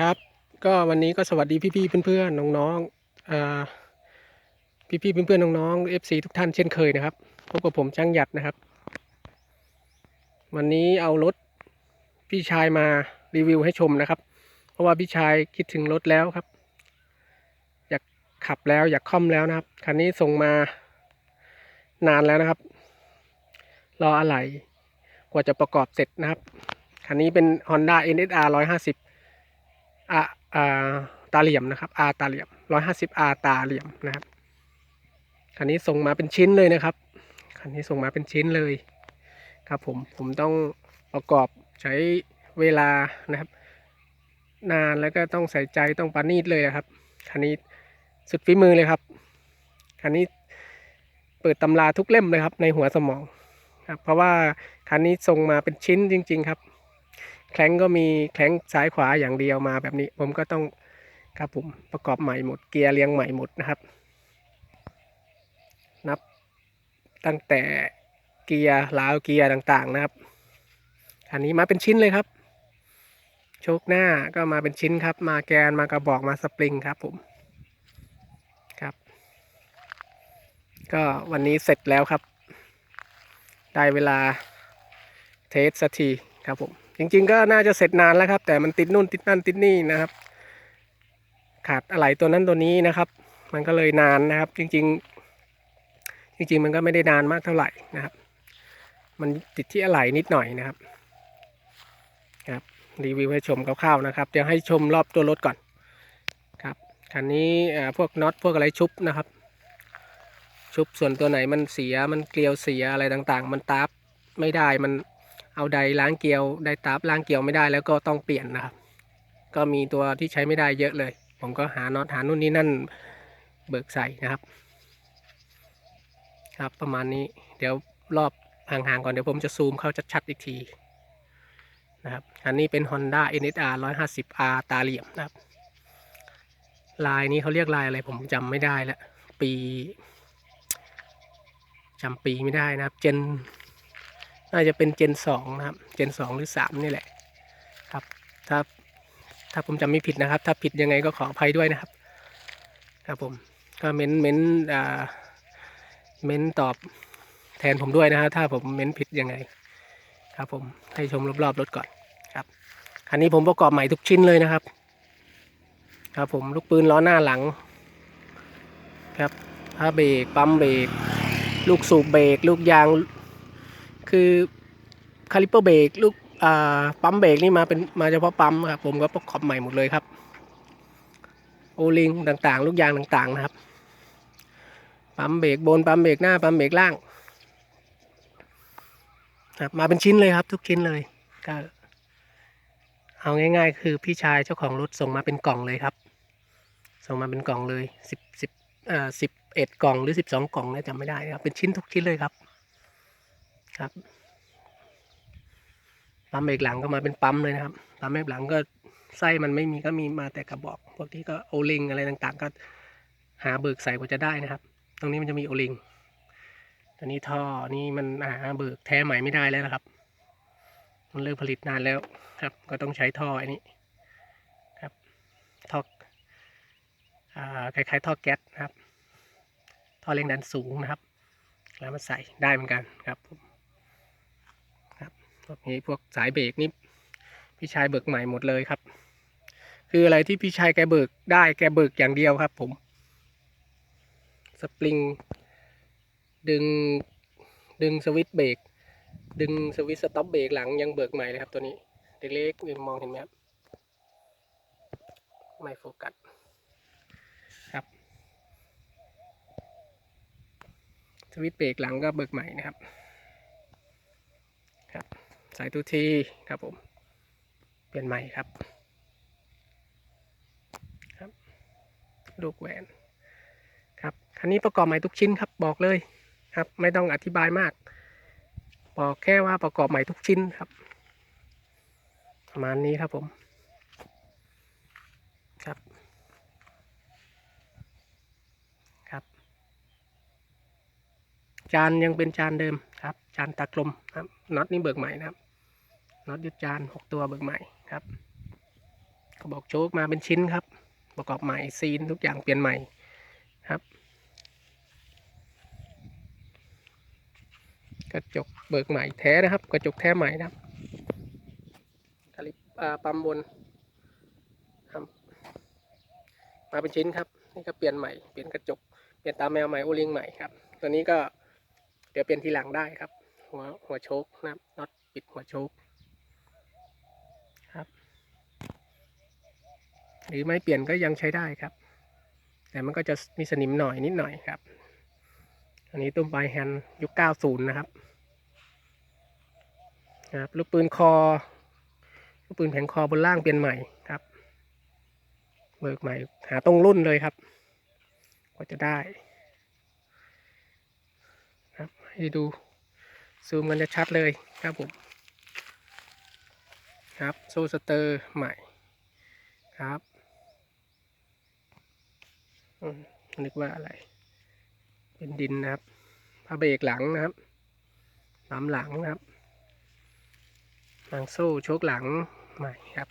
ครับ ก็วันนี้ก็สวัสดีพี่ๆเพื่อนๆน้องๆอ่พี่ๆเพื่อนๆน้องๆ FC ทุกท่านเช่นเคยนะครับพบกับผมช่างหยัดนะครับ วันนี้เอารถพี่ชายมารีวิวให้ชมนะครับ เพราะว่าพี่ชายคิดถึงรถแล้วครับ อยากขับแล้วอยากค่อมแล้วนะครับคันนี้ส่งมานานแล้วนะครับ รออะไหล่กว่าจะประกอบเสร็จนะครับคันนี้เป็น Honda NSR 150 อาอาตาเหลี่ยมนะครับ R ตาเหลี่ยม150 R ตาเหลี่ยมนะครับคันนี้ส่งมาเป็นชิ้นเลยนะครับคันนี้ส่งมาเป็นชิ้นเลยครับผมผมต้องประกอบใช้เวลานะครับ นานแล้วก็ต้องใส่ใจต้องปานีตเลยนะครับคันนี้สุดฝีมือเลยครับคันนี้เปิดตำราทุกเล่มเลยครับในหัวสมองครับเพราะว่าคันนี้ส่งมาเป็นชิ้นจริง ๆ ครับ แคล้งก็มีแคล้งซ้ายขวาอย่างเดียวมาแบบนี้ ผมก็ต้องครับผมประกอบใหม่หมดเกียร์เรียงใหม่หมดนะครับ นับตั้งแต่เกียร์ลาวเกียร์ต่างๆนะครับ อันนี้มาเป็นชิ้นเลยครับ โชคหน้าก็มาเป็นชิ้นครับ มาแกนมากระบอกมาสปริงครับผมครับ ก็วันนี้เสร็จแล้วครับ ได้เวลาเทสสักทีครับผม จริง ๆ ก็น่าจะเสร็จนานแล้วครับ แต่มันติดนู่นติดนั่นติดนี่นะครับ ขาดอะไรตัวนั้นตัวนี้นะครับ มันก็เลยนานนะครับ จริง ๆ จริง ๆ มันก็ไม่ได้นานมากเท่าไหร่นะครับ มันติดที่อะไหล่นิดหน่อยนะครับครับรีวิวให้ชมคร่าวๆนะครับ เดี๋ยวให้ชมรอบตัวรถก่อนครับคันนี้พวกน็อตพวกอะไรชุบนะครับ ชุบส่วนตัวไหนมันเสียมันเกลียวเสียอะไรต่างๆ มันตาบไม่ได้มัน เอาไดล้างเกลียวไดตาบล้างเกลียวไม่ได้แล้วก็ต้องเปลี่ยนนะครับ ก็มีตัวที่ใช้ไม่ได้เยอะเลย ผมก็หาน็อตหานู่นนี่นั่นเบิกใส่นะครับ ครับประมาณนี้เดี๋ยวรอบห่างๆก่อนเดี๋ยวผมจะซูมเข้าชัดๆอีกทีนะครับอันนี้เป็น Honda NSR 150R ตาเหลี่ยมนะครับ ลายนี้เขาเรียกลายอะไรผมจำไม่ได้แล้วปีจำปีไม่ได้นะครับ เจน น่าจะเป็นเจนสองนะครับ เจนสองหรือสามนี่แหละครับ ถ้าถ้าผมจำไม่ผิดนะครับ ถ้าผิดยังไงก็ขออภัยด้วยนะครับ ครับผมก็เม้นเม้นอ่าเม้นตอบแทนผมด้วยนะฮะถ้าผมเม้นผิดยังไง ครับผมให้ชมรอบๆรถก่อนครับคันนี้ผมประกอบใหม่ทุกชิ้นเลยนะครับ ครับผมลูกปืนล้อหน้าหลัง ครับผ้าเบรกปั๊มเบรกลูกสูบเบรกลูกยาง คือคาลิเปอร์เบรกลูกปั๊มเบรกนี่มาเป็นมาเฉพาะปั๊มครับผมก็ประกอบใหม่หมดเลยครับ โอลิงต่างๆ ลูกยางต่างๆนะครับ ปั๊มเบรกบนปั๊มเบรกหน้าปั๊มเบรกล่างครับมาเป็นชิ้นเลยครับ ทุกชิ้นเลยก็เอาง่าย ๆ คือพี่ชายเจ้าของรถส่งมาเป็นกล่องเลยครับ ส่งมาเป็นกล่องเลยสิบสิบเอ่อสิบเอ็ดกล่องหรือสิบสองกล่องเนี่ยจำไม่ได้นะครับเป็นชิ้นทุกชิ้นเลยครับ ครับ ปั๊มเบรกหลังก็มาเป็นปั๊มเลยนะครับ ปั๊มเบรกหลังก็ไส้มันไม่มีก็มีมาแต่กระบอก พวกที่ก็โอลิงอะไรต่างๆ ก็หาเบิกใส่กว่าจะได้นะครับ ตรงนี้มันจะมีโอลิงตอนนี้ท่อนี่มันหาเบิกแท้ใหม่ไม่ได้แล้วนะครับ มันเลิกผลิตนานแล้วครับ ก็ต้องใช้ท่ออันนี้ครับท่อคล้ายๆท่อแก๊สนะครับ ท่อแรงดันสูงนะครับ แล้วมาใส่ได้เหมือนกันครับผมครับ พวกนี้พวกสายเบรกนี่พี่ชายเบิกใหม่หมดเลยครับ คืออะไรที่พี่ชายแกเบิกได้แกเบิกอย่างเดียวครับ ผมสปริงดึงดึงสวิตช์เบรกดึงสวิตช์สต็อปเบรกหลังยังเบิกใหม่เลยครับตัวนี้เล็กๆมองเห็นไหมครับไม่โฟกัสครับสวิตช์เบรกหลังก็เบิกใหม่นะครับ สายตูทีครับผม เปลี่ยนใหม่ครับครับ ลูกแหวนครับคันนี้ประกอบใหม่ทุกชิ้นครับบอกเลยครับ ไม่ต้องอธิบายมาก บอกแค่ว่าประกอบใหม่ทุกชิ้นครับ ประมาณนี้ครับผมครับครับจานยังเป็นจานเดิมครับ จานตากลมครับน็อตนี่เบิกใหม่นะครับ น็อตยึดจานหกตัวเบิกใหม่ครับระบอกโชคมาเป็นชิ้นครับ ประกอบใหม่ซีนทุกอย่างเปลี่ยนใหม่ครับ กระจกเบิกใหม่แท้นะครับ กระจกแท้ใหม่นะครับลิปอ่าปั๊มบนครับมาเป็นชิ้นครับนี่ก็เปลี่ยนใหม่เปลี่ยนกระจกเปลี่ยนตาแมวใหม่โอลิงใหม่ครับ ตัวนี้ก็เดี๋ยวเปลี่ยนทีหลังได้ครับ หัวหัวโชคนะครับน็อตปิดหัวโชคครับ หรือไม่เปลี่ยนก็ยังใช้ได้ครับ แต่มันก็จะมีสนิมหน่อยนิดหน่อยครับ อันนี้ตุ้มปลายแฮนยุค 90 นะครับครับลูกปืนคอ ลูกปืนแผงคอบนล่างเปลี่ยนใหม่ครับ เบิกใหม่หาตรงรุ่นเลยครับกว่าจะได้ครับให้ดูซูมกันจะชัดเลยครับผมครับโซสเตอร์ใหม่ครับ นึกว่าอะไร เป็นดินนะครับผ้าเบรกหลังนะครับปั๊มหลังนะครับหางโซ่โชคหลังใหม่ครับ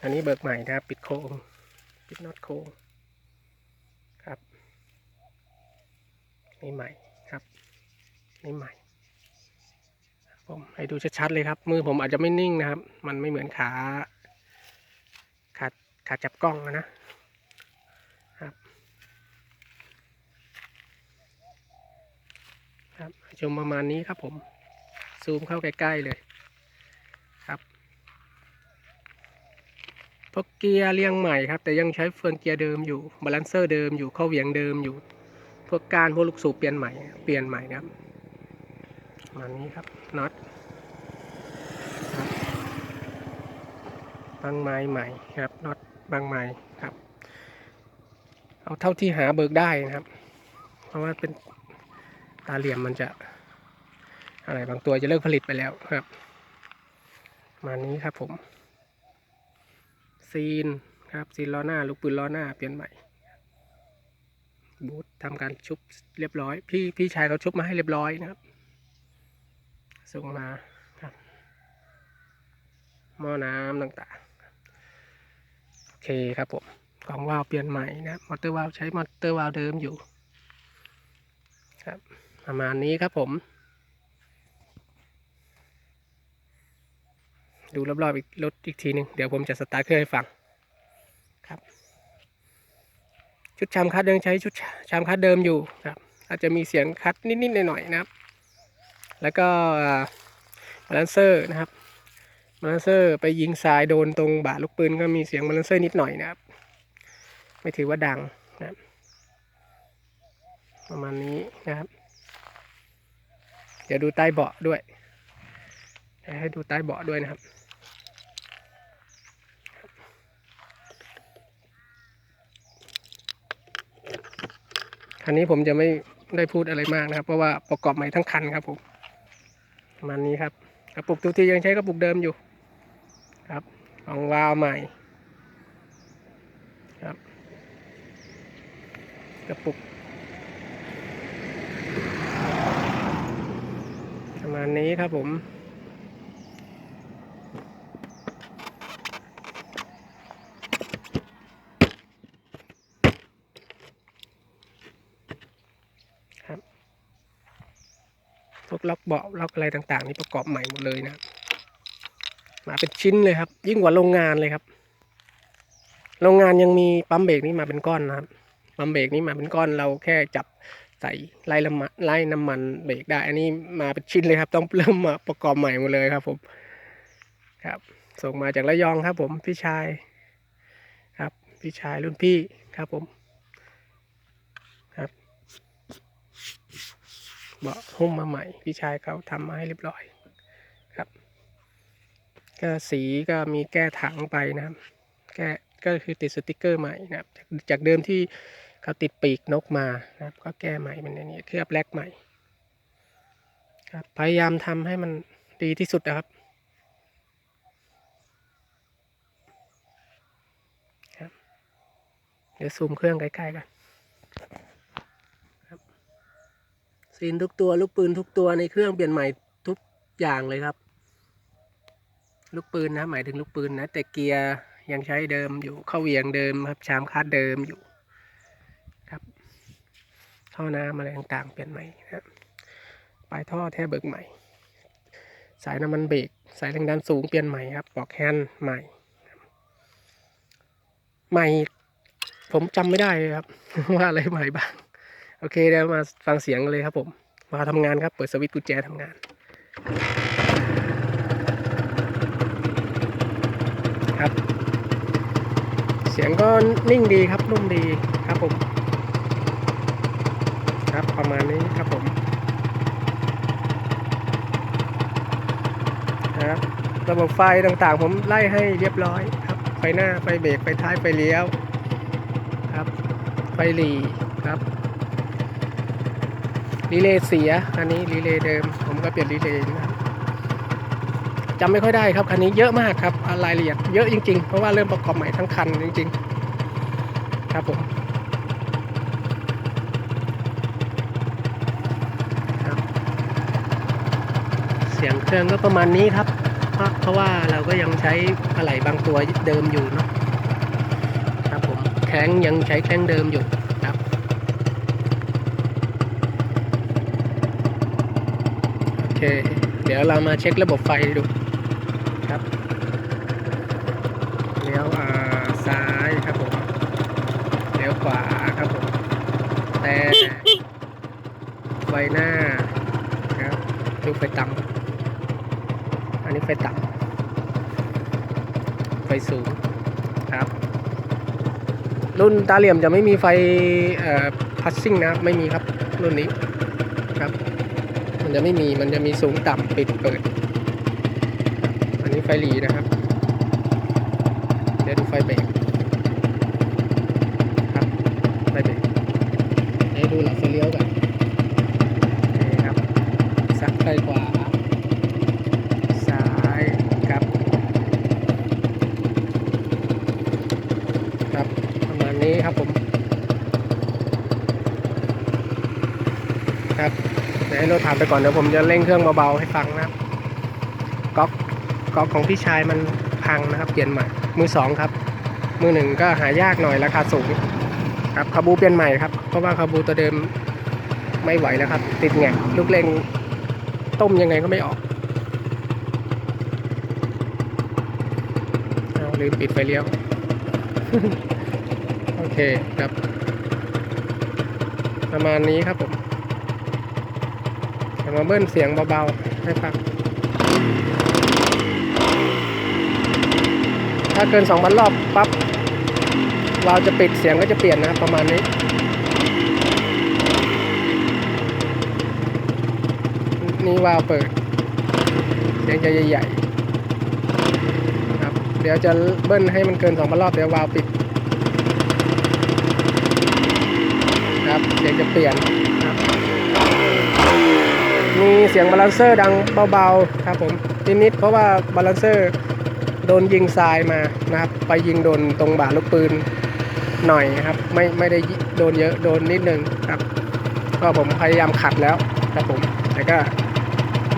อันนี้เบิกใหม่นะครับ ปิดโค้งปิดน็อตโค้งครับ นี่ใหม่ครับ นี่ใหม่ ผมให้ดูชัดๆเลยครับ มือผมอาจจะไม่นิ่งนะครับ มันไม่เหมือนขาขาขาจับกล้องนะ ครับ ชมประมาณนี้ครับผม ซูมเข้าใกล้ๆเลยครับพวกเกียร์เรียงใหม่ครับ แต่ยังใช้เฟืองเกียร์เดิมอยู่บาลานเซอร์เดิมอยู่เข้าเหวี่ยงเดิมอยู่ พวกการพวกลูกสูบเปลี่ยนใหม่ เปลี่ยนใหม่นะครับประมาณนี้ครับน็อตบางไม้ใหม่ครับน็อตบางไม้ครับ เอาเท่าที่หาเบิกได้นะครับ เพราะว่าเป็น ตาเหลี่ยมมันจะอะไรบางตัวจะเลิกผลิตไปแล้วครับมานี้ครับผมซีนครับซีนล้อหน้าลูกปืนล้อหน้าเปลี่ยนใหม่บูททำการชุบเรียบร้อย พี่พี่ชายเขาชุบมาให้เรียบร้อยนะครับส่งมาครับหม้อน้ำต่างๆโอเคครับผมกล่องวาล์วเปลี่ยนใหม่นะมอเตอร์วาล์วใช้มอเตอร์วาล์วเดิมอยู่ครับ ประมาณนี้ครับผม ดูรอบๆอีกรถอีกทีหนึ่งเดี๋ยวผมจะสตาร์ทเครื่องให้ฟังครับ ชุดชามคัดยังใช้ชุดชามคัดเดิมอยู่ครับ อาจจะมีเสียงคัดนิดๆหน่อยๆนะครับ แล้วก็บาลานเซอร์นะครับบาลานเซอร์ไปยิงทรายโดนตรงบาลูกปืนก็มีเสียงบาลานเซอร์นิดหน่อยนะครับ ไม่ถือว่าดังนะครับประมาณนี้นะครับ เดี๋ยวดูใต้เบาะด้วย ให้ดูใต้เบาะด้วยนะครับ คันนี้ผมจะไม่ได้พูดอะไรมากนะครับ เพราะว่าประกอบใหม่ทั้งคันครับผมประมาณนี้ครับกระปุกทุกทียังใช้กระปุกเดิมอยู่ ครับของวาล์วใหม่ครับกระปุก ประมาณนี้ครับผม ครับพวกล็อกเบาะล็อกอะไรต่างๆ นี่ประกอบใหม่หมดเลยนะ มาเป็นชิ้นเลยครับ ยิ่งกว่าโรงงานเลยครับ โรงงานยังมีปั๊มเบรกนี่มาเป็นก้อนนะครับปั๊มเบรกนี่มาเป็นก้อนเราแค่จับ ใส่ไล่ละมันไล่น้ำมันเบรกได้ อันนี้มาเป็นชิ้นเลยครับ ต้องเริ่มมาประกอบใหม่หมดเลยครับ ผมครับ ส่งมาจากระยองครับ ผมพี่ชายครับ พี่ชายรุ่นพี่ครับผมครับเบาะหุ้มมาใหม่ พี่ชายเขาทำมาให้เรียบร้อยครับ ก็สีก็มีแก้ถังไปนะครับ แก้ก็คือติดสติกเกอร์ใหม่นะครับ จากเดิมที่ เขาติดปีกนกมานะครับ ก็แก้ใหม่เป็นอันนี้เคลือบแลกใหม่ ครับ พยายามทำให้มันดีที่สุดนะครับครับ เดี๋ยวซูมเครื่องใกล้ๆกันครับซีนทุกตัวลูกปืนทุกตัวในเครื่องเปลี่ยนใหม่ทุกอย่างเลยครับ ลูกปืนนะหมายถึงลูกปืนนะ แต่เกียร์ยังใช้เดิมอยู่เข้าเวียงเดิมครับชามคาดเดิมอยู่ ท่อน้ำอะไรต่างๆเปลี่ยนใหม่นะครับปลายท่อแท้เบิกใหม่ สายน้ำมันเบรกสายแรงดันสูงเปลี่ยนใหม่ครับปลอกแฮนด์ใหม่ ใหม่ผมจำไม่ได้เลยครับ ว่าอะไรใหม่บ้าง โอเคเดี๋ยวมาฟังเสียงกันเลยครับผม มาทำงานครับ เปิดสวิตช์กุญแจทำงานครับ เสียงก็นิ่งดีครับนุ่มดีครับผม ครับ ประมาณนี้ครับผมนะครับระบบไฟต่างๆ ผมไล่ให้เรียบร้อยครับ ไฟหน้า ไฟเบรก ไฟท้าย ไฟเลี้ยวครับ ไฟหลีครับรีเลย์เสีย อันนี้รีเลย์เดิม ผมก็เปลี่ยนรีเลย์นะครับจำไม่ค่อยได้ครับคันนี้เยอะมากครับรายละเอียดเยอะจริงๆ เพราะว่าเริ่มประกอบใหม่ทั้งคันจริง ๆ ครับผมครับ เสียงเครื่องก็ประมาณนี้ครับเพราะเพราะว่าเราก็ยังใช้อะไหล่บางตัวเดิมอยู่เนาะครับผมแข้งยังใช้แข้งเดิมอยู่ครับโอเค เดี๋ยวเรามาเช็คระบบไฟดูครับเลี้ยวซ้ายครับผมเลี้ยวขวาครับผมแต่ไฟหน้าครับดูไฟต่ำ นนี้ไฟต่ำไฟสูงครับ รุ่นตาเหลี่ยมจะไม่มีไฟเอ่อพัสซิ่งนะครับ ไม่มีครับรุ่นนี้ครับ มันจะไม่มีมันจะมีสูงต่ำปิดเปิด อันนี้ไฟหลีนะครับ เดี๋ยวดูไฟเบรกครับไฟเบรกเดี๋ยวดูหลังไฟเลี้ยวก่อนนี่ครับสักไฟขวา ซ้ายครับ ครับประมาณนี้ครับผม ครับ เดี๋ยวให้ รถผ่านไปก่อนเดี๋ยวผมจะเร่งเครื่องเบาๆให้ฟังนะครับก๊อกก๊อกของพี่ชายมันพังนะครับเปลี่ยนใหม่มือสองครับ มือหนึ่งก็หายากหน่อยราคาสูงครับคาบูเปลี่ยนใหม่ครับเพราะว่าคาบูตัวเดิมไม่ไหวแล้วครับ ติดแงกลูกเร่งต้มยังไงก็ไม่ออกเอาลืมปิดไฟเลี้ยว โอเคครับ ประมาณนี้ครับผม มาเบิ้ลเสียงเบาๆให้ฟังถ้าเกิน2,000รอบปั๊บวาล์วจะปิดเสียงก็จะเปลี่ยนนะครับประมาณนี้นี่วาล์วเปิด เสียงจะใหญ่ๆครับ เดี๋ยวจะเบิ้ลให้มันเกิน2,000รอบเดี๋ยววาล์วปิด ครับ เสียงจะเปลี่ยน มีเสียงบาลานเซอร์ดังเบาๆครับผมนิดๆเพราะว่าบาลานเซอร์โดนยิงทรายมานะครับ ไปยิงโดนตรงบ่าลูกปืนหน่อยครับ ไม่ไม่ได้โดนเยอะโดนนิดนึงครับ ก็ผมพยายามขัดแล้วครับผมแต่ก็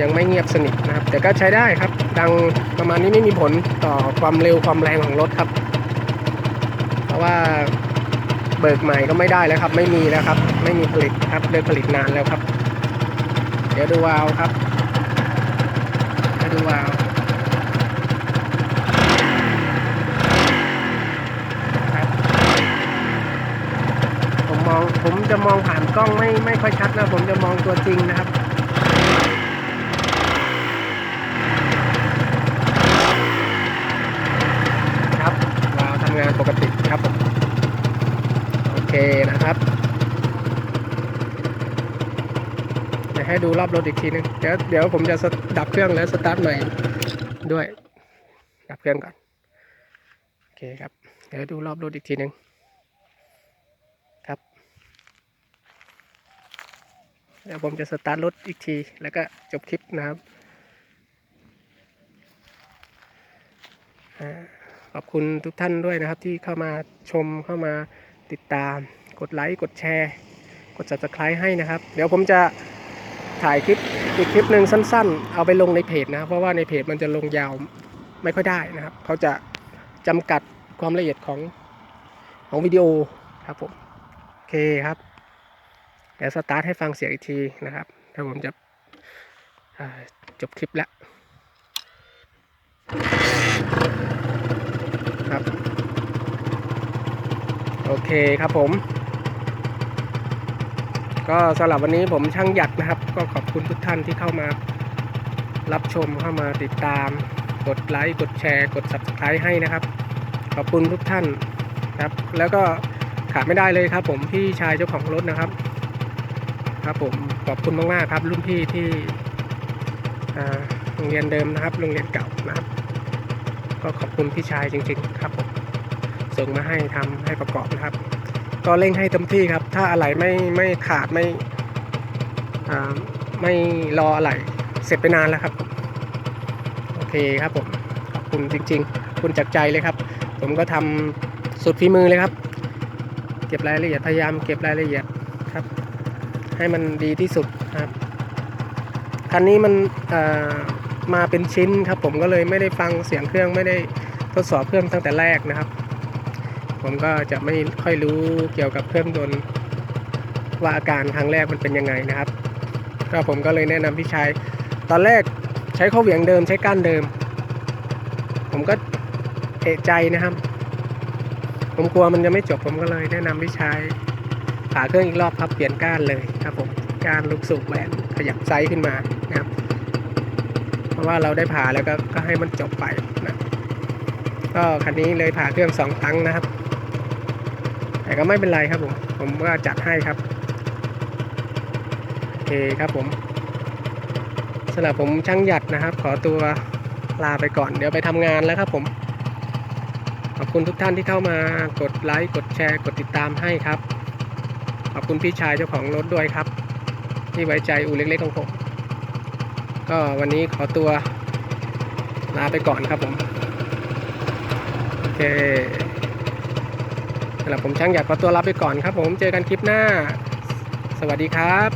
ยังไม่เงียบสนิทนะครับ แต่ก็ใช้ได้ครับ ดังประมาณนี้ไม่มีผลต่อความเร็วความแรงของรถครับ เพราะว่าเบิกใหม่ก็ไม่ได้แล้วครับ ไม่มีแล้วครับ ไม่มีผลิตครับเลิกผลิตนานแล้วครับ เดี๋ยวดูวาล์วครับเดี๋ยวดูวาล์วครับผมมองผมจะมองผ่านกล้องไม่ไม่ค่อยชัดนะ ผมจะมองตัวจริงนะครับครับวาล์วทำงานปกติครับผมโอเคนะครับ เดี๋ยว ให้ดูรอบรถอีกทีนึงเดี๋ยวเดี๋ยวผมจะดับเครื่องแล้วสตาร์ทใหม่ด้วย ดับเครื่องก่อน โอเคครับ เดี๋ยวดูรอบรถอีกทีนึงครับ เดี๋ยวผมจะสตาร์ทรถอีกที แล้วก็จบคลิปนะครับขอบคุณทุกท่านด้วยนะครับที่เข้ามาชมเข้ามาติดตาม กดไลค์ กดแชร์ กด subscribe ให้นะครับ เดี๋ยวผมจะ ถ่ายคลิปอีกคลิปหนึ่งสั้น ๆ เอาไปลงในเพจนะเพราะว่าในเพจมันจะลงยาวไม่ค่อยได้นะครับเขาจะจำกัดความละเอียดของของวิดีโอครับผมโอเคครับเดี๋ยวสตาร์ทให้ฟังเสียงอีกทีนะครับถ้าผมจะจบคลิปแล้วครับ โอเคครับผม ก็สำหรับวันนี้ผมช่างหยัดนะครับ ก็ขอบคุณทุกท่านที่เข้ามารับชมเข้ามาติดตาม กดไลค์กดแชร์ กด subscribe ให้นะครับ ขอบคุณทุกท่านครับ แล้วก็ขาดไม่ได้เลยครับ ผมพี่ชายเจ้าของรถนะครับ ครับผมขอบคุณมากๆครับ รุ่นพี่ที่โรงเรียนเดิมนะครับ โรงเรียนเก่านะครับ ก็ขอบคุณพี่ชายจริง ๆ ครับผมส่งมาให้ทำให้ประกอบนะครับ ก็เร่งให้เต็มที่ครับ ถ้าอะไรไม่ไม่ขาดไม่ไม่รออะไรเสร็จไปนานแล้วครับ โอเคครับผมขอบคุณจริง ๆ คุณจากใจเลยครับ ผมก็ทำสุดฝีมือเลยครับ เก็บรายละเอียดพยายามเก็บรายละเอียดครับ ให้มันดีที่สุดครับคันนี้มันมาเป็นชิ้นครับ ผมก็เลยไม่ได้ฟังเสียงเครื่องไม่ได้ทดสอบเครื่องตั้งแต่แรกนะครับ ผมก็จะไม่ค่อยรู้เกี่ยวกับเครื่องยนต์ว่าอาการครั้งแรกมันเป็นยังไงนะครับ ก็ผมก็เลยแนะนำพี่ชายตอนแรกใช้ข้อเหวี่ยงเดิมใช้ก้านเดิม ผมก็เอะใจนะครับ ผมกลัวมันจะไม่จบผมก็เลยแนะนำพี่ชายผ่าเครื่องอีกรอบครับเปลี่ยนก้านเลยครับผมก้านลูกสูบแหวนขยับไซส์ขึ้นมานะครับเพราะว่าเราได้ผ่าแล้วก็ก็ให้มันจบไปนะก็คันนี้เลยผ่าเครื่องสองครั้งนะครับ แต่ก็ไม่เป็นไรครับผม ผมก็จัดให้ครับ โอเคครับผมสำหรับผมช่างหยัดนะครับ ขอตัวลาไปก่อน เดี๋ยวไปทำงานแล้วครับผม ขอบคุณทุกท่านที่เข้ามากดไลค์กดแชร์ กดติดตามให้ครับ ขอบคุณพี่ชายเจ้าของรถด้วยครับ ที่ไว้ใจอูเล็กๆของผม ก็วันนี้ขอตัวลาไปก่อนครับผม โอเค สำหรับผมช่างอยากขอตัวลาไปก่อนครับผมเจอกันคลิปหน้า สวัสดีครับ